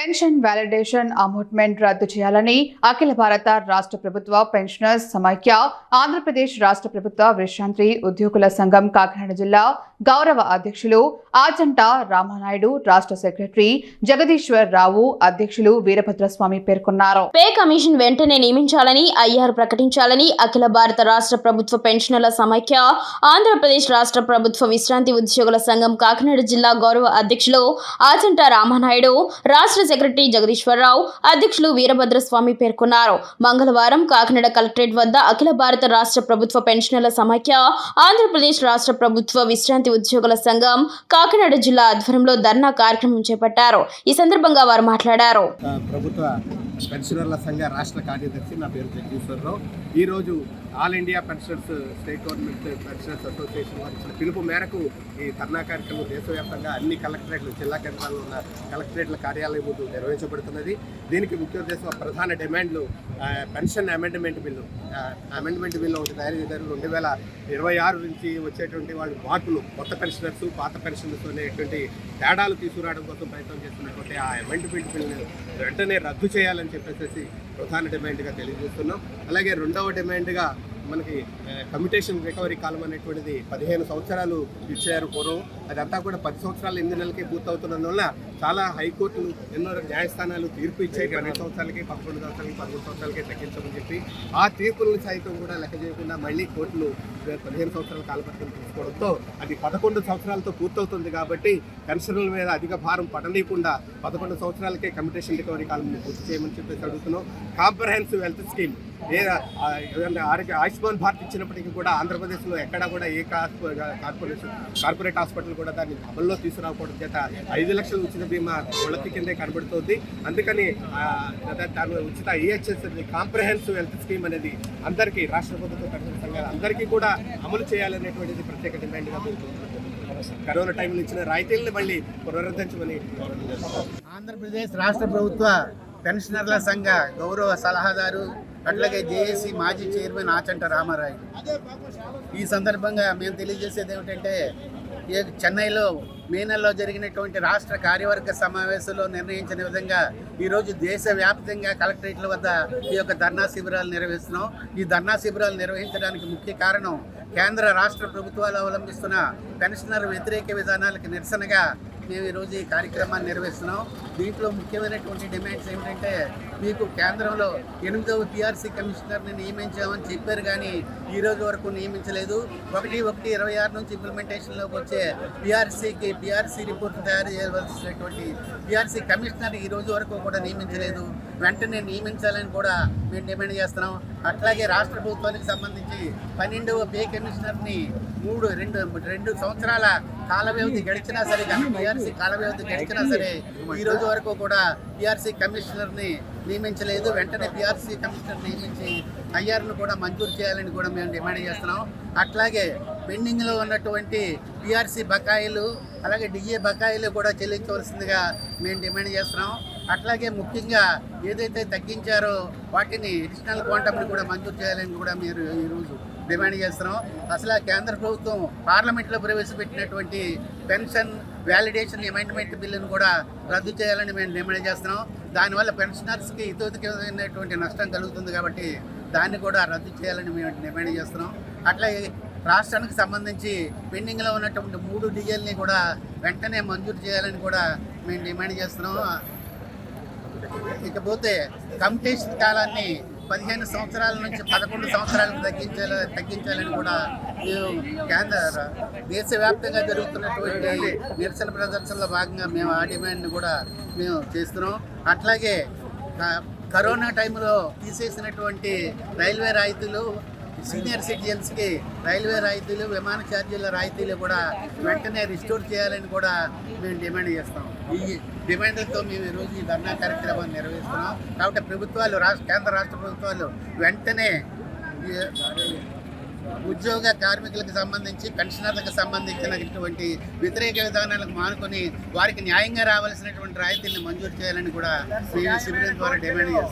Pension validation అమౌంట్మెంట్ రద్దు చేయాలని అఖిల భారత రాష్ట్ర ప్రభుత్వ పెన్షనర్స్ సమైక్య ఆంధ్రప్రదేశ్ రాష్ట్ర ప్రభుత్వ విశ్రాంతి ఉద్యోగుల సంఘం కాకినాడ జిల్లా గౌరవ అధ్యక్షులు ఆచంట రామానాయుడు రాష్ట్ర సెక్రటరీ జగదీశ్వర్ రావు అధ్యక్షులు వీరభద్రస్వామి పేర్కొన్నారు. పే కమిషన్ వెంటనే నియమించాలని ఐఆర్ ప్రకటించాలని అఖిల భారత రాష్ట్ర ప్రభుత్వ పెన్షనర్ల సమైక్య ఆంధ్రప్రదేశ్ రాష్ట్ర ప్రభుత్వ విశ్రాంతి ఉద్యోగుల సంఘం కాకినాడ జిల్లా గౌరవ అధ్యక్షులు ఆచంట రామానాయుడు రాష్ట్ర సెక్రటరీ జగదీశ్వరరావు అధ్యక్షులు వీరభద్రస్వామి పేర్కొన్నారు. మంగళవారం కాకినాడ కలెక్టరేట్ వద్ద అఖిల భారత రాష్ట్ర ప్రభుత్వ పెన్షనర్ల సమైక్య ఆంధ్రప్రదేశ్ రాష్ట్ర ప్రభుత్వ విశ్రాంతి ఉద్యోగుల సంఘం కాకినాడ జిల్లా ఆధ్వర్యంలో ధర్నా కార్యక్రమం చేపట్టారు. ఈ సందర్భంగా వారు మాట్లాడారు. ప్రభుత్వ పెన్షనర్ల సంఘ రాష్ట్ర కార్యదర్శి నా పేరు జగదీశ్వరరావు. ఈరోజు all India pensioners state government pensioners association వారి ఇచ్చిన పిలుపు మేరకు ఈ ధర్నా కార్యక్రమం దేశవ్యాప్తంగా అన్ని కలెక్టరేట్లు జిల్లా కేంద్రాల్లో ఉన్న కలెక్టరేట్ల కార్యాలయం ముందు నిర్వహించబడుతున్నది. దీనికి ముఖ్య ఉద్దేశం ప్రధాన డిమాండ్లు pension amendment bill amendment bill ఒకటి తయారు చేశారు. రెండు వేల ఇరవై ఆరు నుంచి వచ్చేటువంటి వాళ్ళు మార్పులు కొత్త పెన్షనర్స్ పాత పెన్షనర్స్ అనేటువంటి తేడాలు తీసుకురావడం కోసం ప్రయత్నం చేస్తున్నటువంటి ఆ అమెండ్మెంట్ బిల్లును వెంటనే రద్దు చేయాలని చెప్పేసి ప్రధాన డిమాండ్గా తెలియజేస్తున్నాం. అలాగే రెండవ డిమాండ్గా మనకి కమ్యూటేషన్ రికవరీ కాలం అనేటువంటిది పదిహేను సంవత్సరాలు ఇచ్చారు పూర్వం. అదంతా కూడా పది సంవత్సరాలు ఎనిమిది నెలలకే పూర్తవుతున్నందువల్ల చాలా హైకోర్టులు ఎన్నో న్యాయస్థానాలు తీర్పు ఇచ్చాయి. పన్నెండు సంవత్సరాలకి పదకొండు సంవత్సరాలకి పదమూడు సంవత్సరాలకే తగ్గించమని చెప్పి ఆ తీర్పులను సైతం కూడా లెక్క చేయకుండా మళ్ళీ కోర్టులు పదిహేను సంవత్సరాల కాలపత్రం తీసుకోవడంతో అది పదకొండు సంవత్సరాలతో పూర్తవుతుంది కాబట్టి పెన్షన్ల మీద అధిక భారం పడలేకుండా పదకొండు సంవత్సరాలకే కమ్యూటేషన్ రికవరీ కాలం పూర్తి చేయమని చెప్పేసి అడుగుతున్నాం. Comprehensive health scheme. లేదా ఆరోగ్య ఆయుష్మాన్ భారత్ ఇచ్చినప్పటికీ కూడా ఆంధ్రప్రదేశ్లో ఎక్కడా కూడా ఏ కార్పొరేషన్ కార్పొరేట్ హాస్పిటల్ కూడా దాన్ని అమల్లో తీసుకురాకపోవడం చేత ఐదు లక్షల ఉచిత బీమా వాళ్ళకి కిందే కనబడుతుంది. అందుకని దాని ఉచిత ఈహెచ్ఎస్ కాంప్రహెన్సివ్ హెల్త్ స్కీమ్ అనేది అందరికీ రాష్ట్ర ప్రభుత్వ సంఘాలు అందరికీ కూడా అమలు చేయాలనేటువంటిది ప్రత్యేక డిమాండ్గా కరోనా టైంలో ఇచ్చిన రాయితీలను మళ్ళీ పునరుద్ధరించమని ఆంధ్రప్రదేశ్ రాష్ట్ర ప్రభుత్వ పెన్షనర్ల సంఘ గౌరవ సలహాదారు అట్లాగే జేఏసీ మాజీ చైర్మన్ ఆచంట రామారాయ్ ఈ సందర్భంగా మేము తెలియజేసేది ఏమిటంటే చెన్నైలో మే నెలలో జరిగినటువంటి రాష్ట్ర కార్యవర్గ సమావేశంలో నిర్ణయించిన విధంగా ఈరోజు దేశవ్యాప్తంగా కలెక్టరేట్ల వద్ద ఈ యొక్క ధర్నా శిబిరాలు నిర్వహిస్తున్నాం. ఈ ధర్నా శిబిరాలు నిర్వహించడానికి ముఖ్య కారణం కేంద్ర రాష్ట్ర ప్రభుత్వాలు అవలంబిస్తున్న పెన్షనర్ వ్యతిరేక విధానాలకు నిరసనగా మేము ఈరోజు ఈ కార్యక్రమాన్ని నిర్వహిస్తున్నాం. దీంట్లో ముఖ్యమైనటువంటి డిమాండ్స్ ఏమిటంటే మీకు కేంద్రంలో ఎనిమిదవ టీఆర్సీ కమిషనర్ని నియమించామని చెప్పారు కానీ ఈ రోజు వరకు నియమించలేదు. ఒకటి ఒకటి ఇరవై ఆరు నుంచి ఇంప్లిమెంటేషన్లోకి వచ్చే బీఆర్సీకి బీఆర్సీ రిపోర్ట్ తయారు చేయవలసినటువంటి బీఆర్సీ కమిషనర్ ఈ రోజు వరకు కూడా నియమించలేదు. వెంటనే నియమించాలని కూడా మేము డిమాండ్ చేస్తున్నాం. అట్లాగే రాష్ట్ర ప్రభుత్వానికి సంబంధించి పన్నెండవ పే కమిషనర్ని మూడు రెండు రెండు సంవత్సరాల కాల వ్యవధి గడిచినా సరే బీఆర్సీ కాల వ్యవధి గడిచినా సరే ఈ రోజు వరకు కూడా బీఆర్సీ కమిషనర్ని నియమించలేదు. వెంటనే బీఆర్సీ కమిషనర్ నియమించి ఐఆర్ను కూడా మంజూరు చేయాలని కూడా మేము డిమాండ్ చేస్తున్నాం. అట్లాగే పెండింగ్లో ఉన్నటువంటి పిఆర్సీ బకాయిలు అలాగే డిఏ బకాయిలు కూడా చెల్లించవలసిందిగా మేము డిమాండ్ చేస్తున్నాం. అట్లాగే ముఖ్యంగా ఏదైతే తగ్గించారో వాటిని అడిషనల్ క్వాంటమ్ని కూడా మంజూరు చేయాలని కూడా మీరు ఈరోజు డిమాండ్ చేస్తున్నాం. అసలు కేంద్ర ప్రభుత్వం పార్లమెంట్లో ప్రవేశపెట్టినటువంటి పెన్షన్ వ్యాలిడేషన్ అమెండ్మెంట్ బిల్లును కూడా రద్దు చేయాలని మేము డిమాండ్ చేస్తున్నాం. దానివల్ల పెన్షనర్స్కి ఇతోతికమైనటువంటి నష్టం కలుగుతుంది కాబట్టి దాన్ని కూడా రద్దు చేయాలని మేము డిమాండ్ చేస్తున్నాం. అట్లాగే రాష్ట్రానికి సంబంధించి పెండింగ్లో ఉన్నటువంటి మూడు డీజిల్ని కూడా వెంటనే మంజూరు చేయాలని కూడా మేము డిమాండ్ చేస్తున్నాం. ఇకపోతే కమిటేషన్ కాలాన్ని పదిహేను సంవత్సరాల నుంచి పదకొండు సంవత్సరాలకు తగ్గించాల తగ్గించాలని కూడా మేము కేంద్ర దేశవ్యాప్తంగా జరుగుతున్నటువంటి నిరసన ప్రదర్శనలో భాగంగా మేము ఆ డిమాండ్ని కూడా మేము చేస్తున్నాం. అట్లాగే కరోనా టైంలో తీసేసినటువంటి రైల్వే రాయితీలు సీనియర్ సిటిజన్స్కి రైల్వే రాయితీలు విమాన ఛార్జీల రాయితీలు కూడా వెంటనే రిస్టోర్ చేయాలని కూడా మేము డిమాండ్ చేస్తాం. ఈ డిమాండ్లతో మేము ఈరోజు ఈ ధర్నా కార్యక్రమాన్ని నిర్వహిస్తున్నాం. కాబట్టి ప్రభుత్వాలు రాష్ట్ర కేంద్ర రాష్ట్ర ప్రభుత్వాలు వెంటనే ఉద్యోగ కార్మికులకు సంబంధించి పెన్షనర్లకు సంబంధించినటువంటి వ్యతిరేక విధానాలకు మానుకొని వారికి న్యాయంగా రావాల్సినటువంటి రాయితీలను మంజూరు చేయాలని కూడా మేము శిబిరం ద్వారా డిమాండ్ చేస్తాం